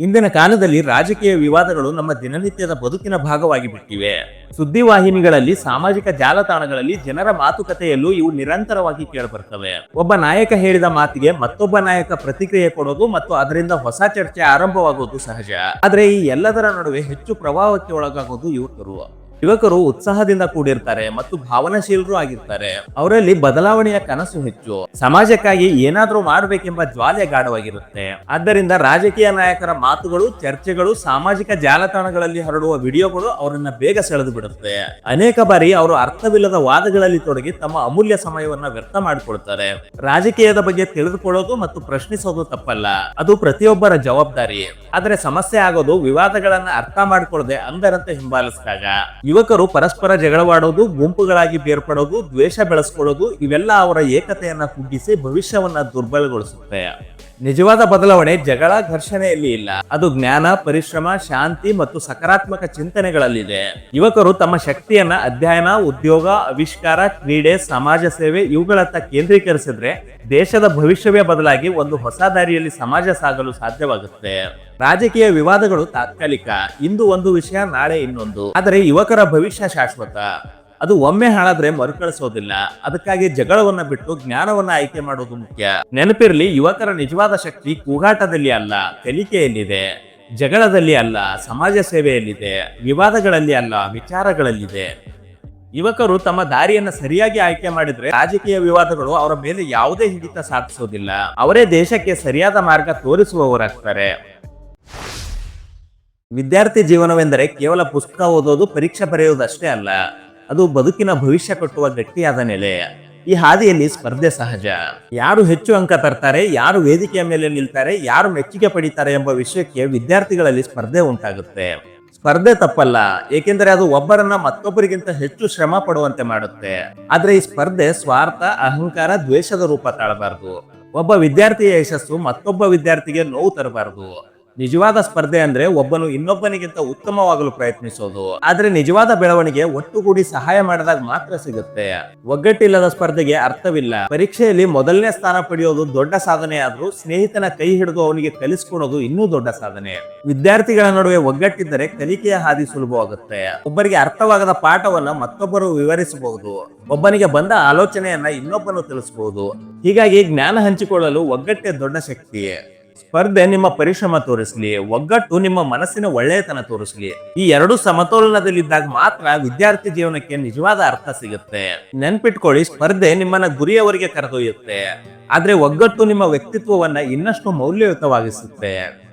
ಇಂದಿನ ಕಾಲದಲ್ಲಿ ರಾಜಕೀಯ ವಿವಾದಗಳು ನಮ್ಮ ದಿನನಿತ್ಯದ ಬದುಕಿನ ಭಾಗವಾಗಿ ಬಿಟ್ಟಿವೆ. ಸುದ್ದಿವಾಹಿನಿಗಳಲ್ಲಿ, ಸಾಮಾಜಿಕ ಜಾಲತಾಣಗಳಲ್ಲಿ ಜನರ ಮಾತುಕತೆಯಲ್ಲೂ ಇವು ನಿರಂತರವಾಗಿ ಕೇಳಬರ್ತವೆ. ಒಬ್ಬ ನಾಯಕ ಹೇಳಿದ ಮಾತಿಗೆ ಮತ್ತೊಬ್ಬ ನಾಯಕ ಪ್ರತಿಕ್ರಿಯೆ ಕೊಡೋದು ಮತ್ತು ಅದರಿಂದ ಹೊಸ ಚರ್ಚೆ ಆರಂಭವಾಗೋದು ಸಹಜ. ಆದರೆ ಈ ಎಲ್ಲದರ ನಡುವೆ ಹೆಚ್ಚು ಪ್ರಭಾವಕ್ಕೆ ಒಳಗಾಗೋದು ಯುವಕರು ಯುವಕರು ಉತ್ಸಾಹದಿಂದ ಕೂಡಿರ್ತಾರೆ ಮತ್ತು ಭಾವನಾಶೀಲರು ಆಗಿರ್ತಾರೆ. ಅವರಲ್ಲಿ ಬದಲಾವಣೆಯ ಕನಸು ಹೆಚ್ಚು. ಸಮಾಜಕ್ಕಾಗಿ ಏನಾದ್ರೂ ಮಾಡಬೇಕೆಂಬ ಜ್ವಾಲೆ ಗಾಢವಾಗಿರುತ್ತೆ. ಆದ್ದರಿಂದ ರಾಜಕೀಯ ನಾಯಕರ ಮಾತುಗಳು, ಚರ್ಚೆಗಳು, ಸಾಮಾಜಿಕ ಜಾಲತಾಣಗಳಲ್ಲಿ ಹರಡುವ ವಿಡಿಯೋಗಳು ಅವರನ್ನ ಬೇಗ ಸೆಳೆದು ಬಿಡುತ್ತೆ. ಅನೇಕ ಬಾರಿ ಅವರು ಅರ್ಥವಿಲ್ಲದ ವಾದಗಳಲ್ಲಿ ತೊಡಗಿ ತಮ್ಮ ಅಮೂಲ್ಯ ಸಮಯವನ್ನ ವ್ಯರ್ಥ ಮಾಡಿಕೊಳ್ತಾರೆ. ರಾಜಕೀಯದ ಬಗ್ಗೆ ತಿಳಿದುಕೊಳ್ಳೋದು ಮತ್ತು ಪ್ರಶ್ನಿಸೋದು ತಪ್ಪಲ್ಲ. ಅದು ಪ್ರತಿಯೊಬ್ಬರ ಜವಾಬ್ದಾರಿ. ಆದರೆ ಸಮಸ್ಯೆ ಆಗೋದು ವಿವಾದಗಳನ್ನ ಅರ್ಥ ಮಾಡಿಕೊಳ್ಳದೆ ಅಂದರಂತೆ ಹಿಂಬಾಲಿಸಿದಾಗ. ಯುವಕರು ಪರಸ್ಪರ ಜಗಳವಾಡೋದು, ಗುಂಪುಗಳಾಗಿ ಬೇರ್ಪಡೋದು, ದ್ವೇಷ ಬೆಳೆಸ್ಕೊಳ್ಳೋದು, ಇವೆಲ್ಲ ಅವರ ಏಕತೆಯನ್ನ ಕುಗ್ಗಿಸಿ ಭವಿಷ್ಯವನ್ನ ದುರ್ಬಲಗೊಳಿಸುತ್ತೆ. ನಿಜವಾದ ಬದಲಾವಣೆ ಜಗಳ ಘರ್ಷಣೆಯಲ್ಲಿ ಇಲ್ಲ. ಅದು ಜ್ಞಾನ, ಪರಿಶ್ರಮ, ಶಾಂತಿ ಮತ್ತು ಸಕಾರಾತ್ಮಕ ಚಿಂತನೆಗಳಲ್ಲಿದೆ. ಯುವಕರು ತಮ್ಮ ಶಕ್ತಿಯನ್ನ ಅಧ್ಯಯನ, ಉದ್ಯೋಗ, ಆವಿಷ್ಕಾರ, ಕ್ರೀಡೆ, ಸಮಾಜ ಸೇವೆ ಇವುಗಳತ್ತ ಕೇಂದ್ರೀಕರಿಸಿದ್ರೆ ದೇಶದ ಭವಿಷ್ಯವೇ ಬದಲಾಗಿ ಒಂದು ಹೊಸ ದಾರಿಯಲ್ಲಿ ಸಮಾಜ ಸಾಗಲು ಸಾಧ್ಯವಾಗುತ್ತೆ. ರಾಜಕೀಯ ವಿವಾದಗಳು ತಾತ್ಕಾಲಿಕ. ಇಂದು ಒಂದು ವಿಷಯ, ನಾಳೆ ಇನ್ನೊಂದು. ಆದರೆ ಯುವಕರ ಭವಿಷ್ಯ ಶಾಶ್ವತ. ಅದು ಒಮ್ಮೆ ಹಾಳಾದ್ರೆ ಮರುಕಳಿಸೋದಿಲ್ಲ. ಅದಕ್ಕಾಗಿ ಜಗಳವನ್ನ ಬಿಟ್ಟು ಜ್ಞಾನವನ್ನ ಆಯ್ಕೆ ಮಾಡೋದು ಮುಖ್ಯ. ನೆನಪಿರಲಿ, ಯುವಕರ ನಿಜವಾದ ಶಕ್ತಿ ಕೂಗಾಟದಲ್ಲಿ ಅಲ್ಲ, ಕಲಿಕೆಯಲ್ಲಿದೆ. ಜಗಳದಲ್ಲಿ ಅಲ್ಲ, ಸಮಾಜ ಸೇವೆಯಲ್ಲಿದೆ, ವಿವಾದಗಳಲ್ಲಿ ಅಲ್ಲ, ವಿಚಾರಗಳಲ್ಲಿದೆ. ಯುವಕರು ತಮ್ಮ ದಾರಿಯನ್ನ ಸರಿಯಾಗಿ ಆಯ್ಕೆ ಮಾಡಿದ್ರೆ ರಾಜಕೀಯ ವಿವಾದಗಳು ಅವರ ಮೇಲೆ ಯಾವುದೇ ಹಿಡಿತ ಸಾಧಿಸೋದಿಲ್ಲ. ಅವರೇ ದೇಶಕ್ಕೆ ಸರಿಯಾದ ಮಾರ್ಗ ತೋರಿಸುವವರಾಗ್ತಾರೆ. ವಿದ್ಯಾರ್ಥಿ ಜೀವನವೆಂದರೆ ಕೇವಲ ಪುಸ್ತಕ ಓದೋದು, ಪರೀಕ್ಷೆ ಬರೆಯುವುದಷ್ಟೇ ಅಲ್ಲ. ಅದು ಬದುಕಿನ ಭವಿಷ್ಯ ಕಟ್ಟುವ ಗಟ್ಟಿಯಾದ ನೆಲೆ. ಈ ಹಾದಿಯಲ್ಲಿ ಸ್ಪರ್ಧೆ ಸಹಜ. ಯಾರು ಹೆಚ್ಚು ಅಂಕ ತರ್ತಾರೆ, ಯಾರು ವೇದಿಕೆಯ ಮೇಲೆ ನಿಲ್ತಾರೆ, ಯಾರು ಮೆಚ್ಚುಗೆ ಪಡಿತಾರೆ ಎಂಬ ವಿಷಯಕ್ಕೆ ವಿದ್ಯಾರ್ಥಿಗಳಲ್ಲಿ ಸ್ಪರ್ಧೆ ಉಂಟಾಗುತ್ತೆ. ಸ್ಪರ್ಧೆ ತಪ್ಪಲ್ಲ, ಏಕೆಂದರೆ ಅದು ಒಬ್ಬರನ್ನ ಮತ್ತೊಬ್ಬರಿಗಿಂತ ಹೆಚ್ಚು ಶ್ರಮ ಪಡುವಂತೆ ಮಾಡುತ್ತೆ. ಆದ್ರೆ ಈ ಸ್ಪರ್ಧೆ ಸ್ವಾರ್ಥ, ಅಹಂಕಾರ, ದ್ವೇಷದ ರೂಪ ತಾಳಬಾರದು. ಒಬ್ಬ ವಿದ್ಯಾರ್ಥಿಯ ಯಶಸ್ಸು ಮತ್ತೊಬ್ಬ ವಿದ್ಯಾರ್ಥಿಗೆ ನೋವು ತರಬಾರದು. ನಿಜವಾದ ಸ್ಪರ್ಧೆ ಅಂದ್ರೆ ಒಬ್ಬನು ಇನ್ನೊಬ್ಬನಿಗಿಂತ ಉತ್ತಮವಾಗಲು ಪ್ರಯತ್ನಿಸೋದು. ಆದ್ರೆ ನಿಜವಾದ ಬೆಳವಣಿಗೆ ಒಟ್ಟುಗೂಡಿ ಸಹಾಯ ಮಾಡಿದಾಗ ಮಾತ್ರ ಸಿಗುತ್ತೆ. ಒಗ್ಗಟ್ಟಿಲ್ಲದ ಸ್ಪರ್ಧೆಗೆ ಅರ್ಥವಿಲ್ಲ. ಪರೀಕ್ಷೆಯಲ್ಲಿ ಮೊದಲನೇ ಸ್ಥಾನ ಪಡೆಯೋದು ದೊಡ್ಡ ಸಾಧನೆ, ಆದ್ರೂ ಸ್ನೇಹಿತನ ಕೈ ಹಿಡಿದು ಅವನಿಗೆ ಕಲಿಸ್ಕೊಡೋದು ಇನ್ನೂ ದೊಡ್ಡ ಸಾಧನೆ. ವಿದ್ಯಾರ್ಥಿಗಳ ನಡುವೆ ಒಗ್ಗಟ್ಟಿದ್ದರೆ ಕಲಿಕೆಯ ಹಾದಿ ಸುಲಭವಾಗುತ್ತೆ ಒಬ್ಬರಿಗೆ ಅರ್ಥವಾಗದ ಪಾಠವನ್ನ ಮತ್ತೊಬ್ಬರು ವಿವರಿಸಬಹುದು. ಒಬ್ಬನಿಗೆ ಬಂದ ಆಲೋಚನೆಯನ್ನ ಇನ್ನೊಬ್ಬನು ತಿಳಿಸಬಹುದು. ಹೀಗಾಗಿ ಜ್ಞಾನ ಹಂಚಿಕೊಳ್ಳಲು ಒಗ್ಗಟ್ಟೆ ದೊಡ್ಡ ಶಕ್ತಿ. ಸ್ಪರ್ಧೆ ನಿಮ್ಮ ಪರಿಶ್ರಮ ತೋರಿಸ್ಲಿ, ಒಗ್ಗಟ್ಟು ನಿಮ್ಮ ಮನಸ್ಸಿನ ಒಳ್ಳೆಯತನ ತೋರಿಸ್ಲಿ. ಈ ಎರಡು ಸಮತೋಲನದಲ್ಲಿದ್ದಾಗ ಮಾತ್ರ ವಿದ್ಯಾರ್ಥಿ ಜೀವನಕ್ಕೆ ನಿಜವಾದ ಅರ್ಥ ಸಿಗುತ್ತೆ. ನೆನ್ಪಿಟ್ಕೊಳ್ಳಿ, ಸ್ಪರ್ಧೆ ನಿಮ್ಮನ್ನ ಗುರಿಯವರಿಗೆ ಕರೆದೊಯ್ಯುತ್ತೆ. ಆದ್ರೆ ಒಗ್ಗಟ್ಟು ನಿಮ್ಮ ವ್ಯಕ್ತಿತ್ವವನ್ನ ಇನ್ನಷ್ಟು ಮೌಲ್ಯಯುತವಾಗಿಸುತ್ತೆ.